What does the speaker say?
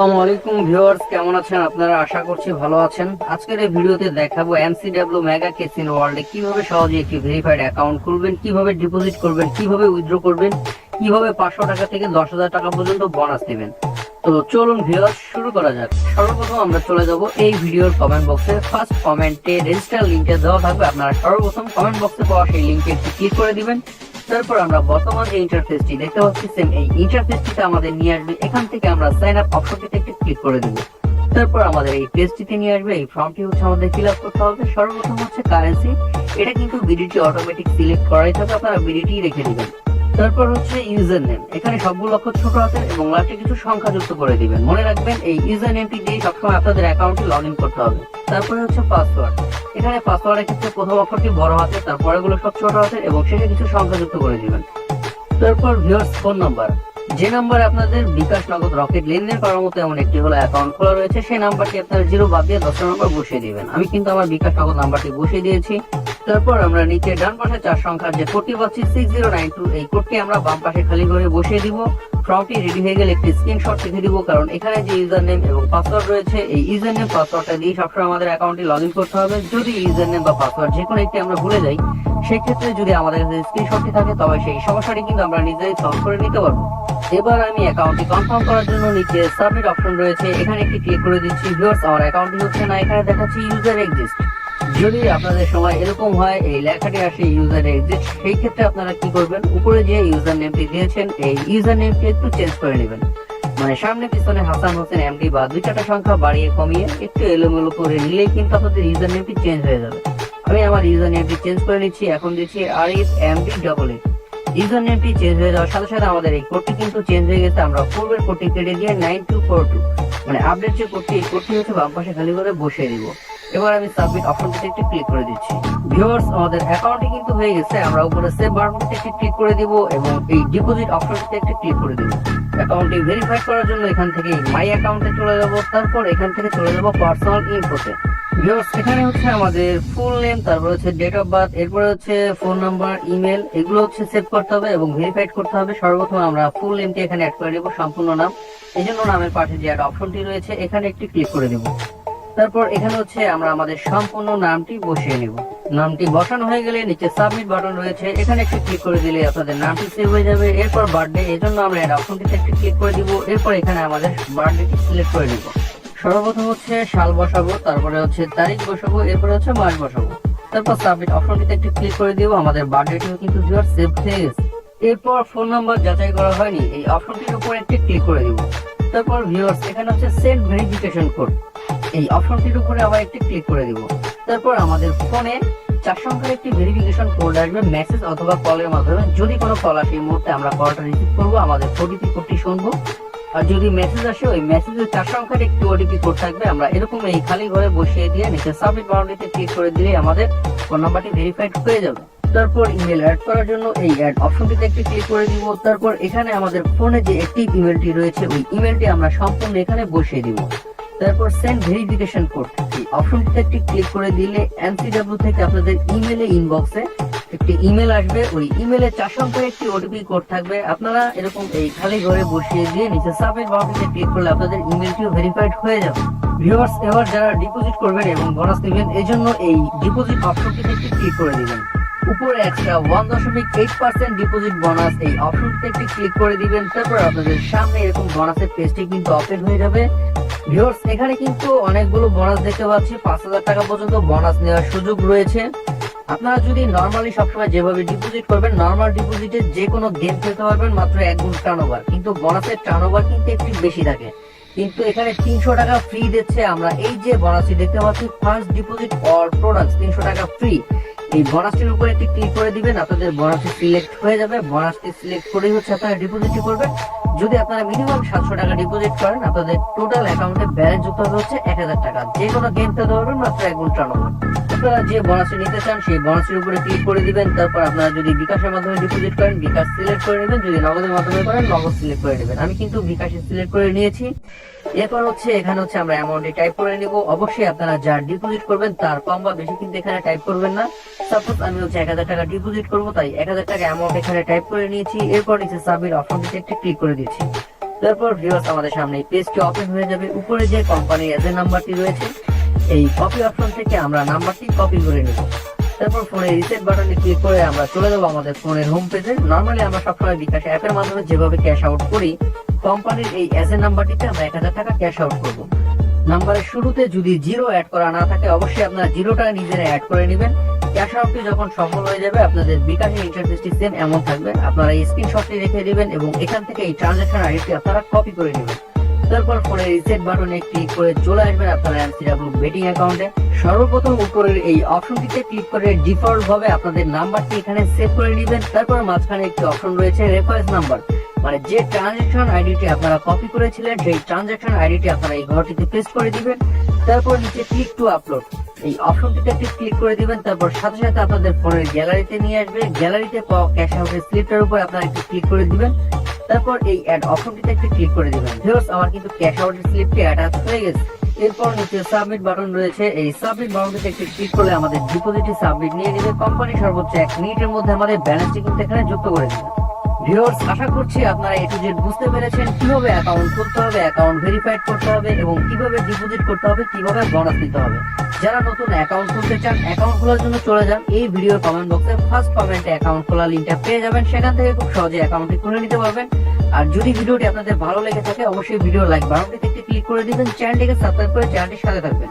আসসালামু আলাইকুম ভিউয়ার্স, কেমন আছেন? আপনারা আশা করছি ভালো আছেন। আজকের এই ভিডিওতে দেখাবো এমসিডব্লিউ মেগা কেসিন ওয়ার্ল্ডে কীভাবে সহজে একটি ভেরিফাইড অ্যাকাউন্ট খুলবেন, কীভাবে ডিপোজিট করবেন, কীভাবে উইথড্র করবেন, কীভাবে পাঁচশো টাকা থেকে দশ হাজার টাকা পর্যন্ত বোনাস নেবেন তো চলুন ভিউয়ার্স, শুরু করা যাক। সর্বপ্রথম আমরা চলে যাব এই ভিডিওর কমেন্ট বক্সে ফার্স্ট কমেন্টে রেজিস্টার লিঙ্কটা দেওয়া থাকবে। আপনারা সর্বপ্রথম কমেন্ট বক্সে পাওয়া সেই লিঙ্কে একটি ক্লিক করে দিবেন। তারপর আমরা বর্তমান যে ইন্টারফেসটি দেখতে পাচ্ছি সেম এই ইন্টারফেসটিতে আমাদের নিয়ে আসবে। এখান থেকে আমরা সাইন আপ অপশনটিতে একটি ক্লিক করে দেব। তারপর আমাদের এই পেজটিতে নিয়ে আসবে। এই ফর্মটি হচ্ছে আমাদের ফিল আপ করতে হবে। সর্বপ্রথম হচ্ছে কারেন্সি এটা কিন্তু বিডিটি অটোমেটিক সিলেক্ট করাই থাকবে। আপনারা বিডিটি রেখে দিবেন। তারপর হচ্ছে ইউজার নেম এখানে সবগুলো অক্ষর ছোট হাতের এবং লাস্টে কিছু সংখ্যা যুক্ত করে দিবেন। মনে রাখবেন, এই ইউজার নেমটি দিয়ে সবসময় আপনাদের অ্যাকাউন্টে লগ ইন করতে হবে। তারপরে হচ্ছে পাসওয়ার্ড। এখানে পাসওয়ার্ডের ক্ষেত্রে প্রথম অক্ষরটি বড় হাতের তারপরে গুলো সব ছোট হাতের এবং শেষে কিছু সংখ্যা যুক্ত করে দিবেন। তারপর ভিউয়ার্স, ফোন নাম্বার। যে নাম্বারে আপনাদের বিকাশ নগদ রকেট লেনদেন করার মতো এমন একটি হলো অ্যাকাউন্ট খোলা রয়েছে, সেই নাম্বারটি আপনার জিরো বাদ দিয়ে দশ নম্বর বসিয়ে দিবেন। আমি কিন্তু আমার বিকাশ নগদ নাম্বারটি বসিয়ে দিয়েছি। তারপর আমরা নিচে ডান পাশে চার সংখ্যার যে কোডটি পাচ্ছি সিক্স জিরো নাইন টু এই কোডটি আমরা বাম পাশে খালি করে বসিয়ে দিব। ফর্মটি রেডি হয়ে গেলে একটি স্ক্রিনশট রেখে দিব, কারণ এখানে যে ইউজার নেম এবং পাসওয়ার্ড রয়েছে, এই ইউজার নেম পাসওয়ার্ডটা দিয়ে সবসময় আমাদের অ্যাকাউন্টে লগ করতে হবে। যদি ইউজার নেম বা পাসওয়ার্ড যে কোনো একটি আমরা ভুলে যাই, সেক্ষেত্রে যদি আমাদের কাছে স্ক্রিনশটটি থাকে, তবে সেই সমস্যাটি কিন্তু আমরা নিজেই সলভ করে নিতে পারব। এবার আমি অ্যাকাউন্টটি কনফার্ম করার জন্য নিচে সাবমিট অপশন রয়েছে। এখানে একটি ক্লিক করে দিচ্ছি ভিউয়ার্স আমার অ্যাকাউন্টটি হচ্ছে না, এখানে দেখাচ্ছি ইউজার এক্সিস্ট যদি আপনাদের সময় এরকম হয়, এই লেখাটি আসে ইউজার এক্সিস্ট সেই ক্ষেত্রে আপনারা কি করবেন? উপরে যে ইউজার নেমটি দিয়েছেন, এই ইউজার নেমটি একটু চেঞ্জ করে নেবেন। মানে সামনে পিছনে হাসান হোসেন এমডি বা দুই চারটা সংখ্যা বাড়িয়ে কমিয়ে একটু এলোমেলো করে নিলেই কিন্তু আপনাদের ইউজার নেমটি চেঞ্জ হয়ে যাবে। আমি আমার ইউজার নেমটি চেঞ্জ করে নিচ্ছি, এখন দিচ্ছি Arif MD double eight user নেমটি change হয়ে যাওয়ার সাথে সাথে আমাদের এই কোডটি কিন্তু চেঞ্জ হয়ে গেছে, আমরা পূর্বের কোডটি কেটে দিয়ে নাইন টু ফোর টু মানে আপডেট যে কোডটি এই কোডটি হচ্ছে বাম পাশে খালি করে বসিয়ে দিব। এবার আমি সাবমিট অপশনটিতে একটি ক্লিক করে দিচ্ছি। ভিউয়ার্স, আমাদের অ্যাকাউন্টে কিন্তু হয়ে গেছে। আমরা উপরে সেভ বাটনটিতে একটি ক্লিক করে দিব এবং এই ডিপোজিট অপশনটিতে একটি ক্লিক করে দিব। অ্যাকাউন্টটি ভেরিফাই করার জন্য এখান থেকে মাই অ্যাকাউন্টে চলে যাব। তারপর এখান থেকে চলে যাব পার্সোনাল ইনফোতে ভিউয়ার্স, এখানে হচ্ছে আমাদের ফুল নেম তারপর হচ্ছে ডেট অফ বার্থ এরপরে হচ্ছে ফোন নাম্বার ইমেল এগুলো হচ্ছে সেভ করতে হবে এবং ভেরিফাইড করতে হবে। সর্বপ্রথম আমরা ফুল নেমটি এখানে অ্যাড করে দেব সম্পূর্ণ নাম। এই জন্য নামের পাশে যে অ্যাড অপশনটি রয়েছে, এখানে একটি ক্লিক করে দেব। তারপর এখানে হচ্ছে আমরা আমাদের সম্পূর্ণ নামটি বসিয়ে নেব। নামটি বসানো হয়ে গেলে নিচে সাবমিট বাটন রয়েছে। এখানে একটি ক্লিক করে দিলে আপনাদের নামটি সেভ হয়ে যাবে। এরপর বার্থডে এই জন্য আমরা অ্যাড অপশনটিতে একটি ক্লিক করে দিব। এরপর এখানে আমাদের বার্থডেটি সিলেক্ট করে দিব সর্বপ্রথম হচ্ছে সাল বসাবো, তারপরে হচ্ছে তারিখ বসাবো, এরপরে হচ্ছে মাস বসাবো। তারপর সাবমিট অপশনটিতে একটি ক্লিক করে দিব আমাদের বার্থডেটিও কিন্তু ভিউয়ার সেভ হয়ে গেছে। এরপর ফোন নাম্বার যাচাই করা হয়নি, এই অপশনটির উপর একটি ক্লিক করে দিব। তারপর ভিউয়ার্স এখানে হচ্ছে সেন্ড ভেরিফিকেশন কোড এই অপশনটির উপরে আবার একটি ক্লিক করে দিব। তারপর আমাদের ফোনে চার সংখ্যার একটি ভেরিফিকেশন কোড আসবে মেসেজ অথবা কলের মাধ্যমে। যদি কোনো কল আসে এই মুহূর্তে আমরা কলটা রিসিভ করব, আমাদের ওটিপি কোডটি শুনব। আর যদি মেসেজ আসে, ওই মেসেজের চার সংখ্যার একটি ওটিপি কোড থাকবে। আমরা এরকম এই খালি ঘরে বসিয়ে দিয়ে নিচে সাবমিট বাউন্ডারিতে ক্লিক করে দিলে আমাদের ফোন নাম্বারটি ভেরিফাইড হয়ে যাবে। তারপর ইমেল অ্যাড করার জন্য এই অ্যাড অপশনটিতে একটি ক্লিক করে দিব। তারপর এখানে আমাদের ফোনে যে একটি ইমেলটি রয়েছে, ওই ইমেলটি আমরা সম্পূর্ণ এখানে বসিয়ে দিব। তারপর সেন্ড ভেরিফিকেশন কোড এই অপশনটিতে একটি ক্লিক করে দিলে এমসিডব্লিউ থেকে আপনাদের ইমেলে ইনবক্সে একটি ইমেল আসবে। ওই ইমেলে চার সংখ্যার একটি ওটিপি কোড থাকবে। আপনারা এরকম এই খালি ঘরে বসিয়ে দিয়ে নিচে সাবমিট বাটনটিতে ক্লিক করলে আপনাদের ইমেলটিও ভেরিফাইড হয়ে যাবে। ভিউয়ার্স এবার যারা ডিপোজিট করবেন এবং বোনাস নেবেন এই জন্য এই ডিপোজিট অপশনটিতে একটি ক্লিক করে দিবেন। উপরে এক্সট্রা ওয়ান দশমিক এইট পার্সেন্ট ডিপোজিট বোনাস এই অপশনটিতে একটি ক্লিক করে দিবেন, তারপর আপনাদের সামনে এরকম বোনাসের পেজটি কিন্তু ওপেন হয়ে যাবে। ভিউয়ার্স এখানে কিন্তু অনেকগুলো বোনাস দেখতে পাচ্ছি, পাঁচ হাজার টাকা পর্যন্ত বোনাস নেওয়ার সুযোগ রয়েছে। আপনারা যদি নর্মালি সবসময় যেভাবে ডিপোজিট করবেন নর্মাল ডিপোজিটে যে কোনো গেম খেলতে পারবেন মাত্র এক গুণ টার্নওভার কিন্তু বোনাসের টার্নওভার কিন্তু একটু বেশি থাকে। কিন্তু এখানে তিনশো টাকা ফ্রি দিচ্ছে আমরা। এই যে বোনাসটি দেখতে পাচ্ছি ফার্স্ট ডিপোজিট অর প্রোডাক্ট তিনশো টাকা ফ্রি এই বরাসের উপরে একটি ক্লিক করে দিবেন, আপনাদের বরাসে সিলেক্ট হয়ে যাবে। বরাসকে সিলেক্ট করেই হচ্ছে আপনারা ডিপোজিট করবেন। যদি আপনারা মিনিমাম সাতশো টাকা ডিপোজিট করেন, আপনাদের টোটাল অ্যাকাউন্টে ব্যালেন্স যুক্ত হবে হচ্ছে এক হাজার টাকা। যে কোনো গেম খেলতে পারবেন মাত্র এক গুণ টার্নওভার আপনারা যে বোনাসটি নিতে চান, সেই বোনাসের উপরে ক্লিক করে দিবেন, তারপর আপনারা যদি বিকাশের মাধ্যমে ডিপোজিট করেন, বিকাশ সিলেক্ট করে নেবেন, যদি নগদের মাধ্যমে করেন, নগদ সিলেক্ট করে নেবেন। আমি কিন্তু বিকাশে সিলেক্ট করে নিয়েছি। এরপর হচ্ছে, এখানে হচ্ছে আমরা অ্যামাউন্টটি টাইপ করে নিব। অবশ্যই আপনারা যা ডিপোজিট করবেন, তার কম বা বেশি কিন্তু এখানে টাইপ করবেন না। সাপোজ আমি হচ্ছে এক হাজার টাকা ডিপোজিট করব, তাই এক হাজার টাকা অ্যামাউন্ট এখানে টাইপ করে নিয়েছি। এরপর নিচে সাবমিট অপশনটিতে একটি ক্লিক করে দিচ্ছি তারপর ভিউয়ার্স আমাদের সামনে এই পেজটি ওপেন হয়ে যাবে। উপরে যে কোম্পানির এজেন্ট নাম্বারটি রয়েছে, এই কপি অপশন থেকে আমরা নাম্বারটি কপি করে নেব। তারপর ফোনের রিসেট বাটনে ক্লিক করে আমরা চলে যাব আমাদের ফোনের হোম পেজে নর্মালি আমরা সবসময় বিকাশ অ্যাপের মাধ্যমে যেভাবে ক্যাশ আউট করি কোম্পানির এই এজেন্ট নাম্বারটিতে আমরা এক হাজার টাকা ক্যাশ আউট করব। নাম্বারের শুরুতে যদি জিরো অ্যাড করা না থাকে, অবশ্যই আপনারা জিরোটা নিজেরা অ্যাড করে নেবেন। ক্যাশ আউটটি যখন সফল হয়ে যাবে, আপনাদের বিকাশের ইন্টারফেসটি সেম এমন থাকবে। আপনারা এই স্ক্রিনশটটি রেখে দিবেন এবং এখান থেকে এই ট্রানজাকশন আইডিটি আপনারা কপি করে নেবেন। তারপর ফোনে রিসেট বাটনে ক্লিক করে চলে আসবেন আপনার এমসিডাব্লিউ বেটিং অ্যাকাউন্টে সর্বপ্রথম উপরের এই অপশনটিতে ক্লিক করে ডিফল্ট ভাবে আপনাদের নাম্বারটি এখানে সেভ করে নেবেন। তারপর মাঝখানে একটি অপশন রয়েছে রেফারেন্স নাম্বার মানে যে ট্রানজাকশন আইডিটি আপনারা কপি করেছিলেন, সেই ট্রানজাকশন আইডিটি আপনারা এই ঘরটিতে পেস্ট করে দিবেন। তারপর নিচে ক্লিক টু আপলোড এই অপশনটিতে একটি ক্লিক করে দিবেন, তারপর সাথে সাথে আপনাদের ফোনের গ্যালারিতে নিয়ে আসবে। গ্যালারিতে পাওয়া ক্যাশ আউটের স্লিপটার উপর আপনারা একটু ক্লিক করে দিবেন, তারপর এই অ্যাড অপশনটিতে একটু ক্লিক করে দিবেন। ভিউয়ার্স আমার কিন্তু ক্যাশ আউটের স্লিপটি অ্যাটাচ হয়ে গেছে। এরপর নিচে সাবমিট বাটন রয়েছে। এই সাবমিট বাটনটিতে একটি ক্লিক করলে আমাদের ডিপোজিটটি সাবমিট নিয়ে নেবে। কোম্পানি সর্বোচ্চ এক মিনিটের মধ্যে আমাদের ব্যালেন্সটি কিন্তু এখানে যুক্ত করে দেবে। ভিউয়ার্স আশা করছি আপনারা এ টু জেড বুঝতে পেরেছেন কীভাবে অ্যাকাউন্ট খুলতে হবে অ্যাকাউন্ট ভেরিফাইড করতে হবে এবং কীভাবে ডিপোজিট করতে হবে, কীভাবে বোনাস দিতে হবে। যারা নতুন অ্যাকাউন্ট খুলতে চান অ্যাকাউন্ট খোলার জন্য চলে যান। এই ভিডিওর কমেন্ট বক্সে ফার্স্ট কমেন্টে অ্যাকাউন্ট খোলা লিঙ্কটা পেয়ে যাবেন। সেখান থেকে খুব সহজে অ্যাকাউন্টটি খুলে নিতে পারবেন। আর যদি ভিডিওটি আপনাদের ভালো লেগে থাকে, অবশ্যই ভিডিও লাইক বাটনটিতে একটি ক্লিক করে দিবেন। চ্যানেলটিকে সাবস্ক্রাইব করে চ্যানেলটির সাথে থাকবেন।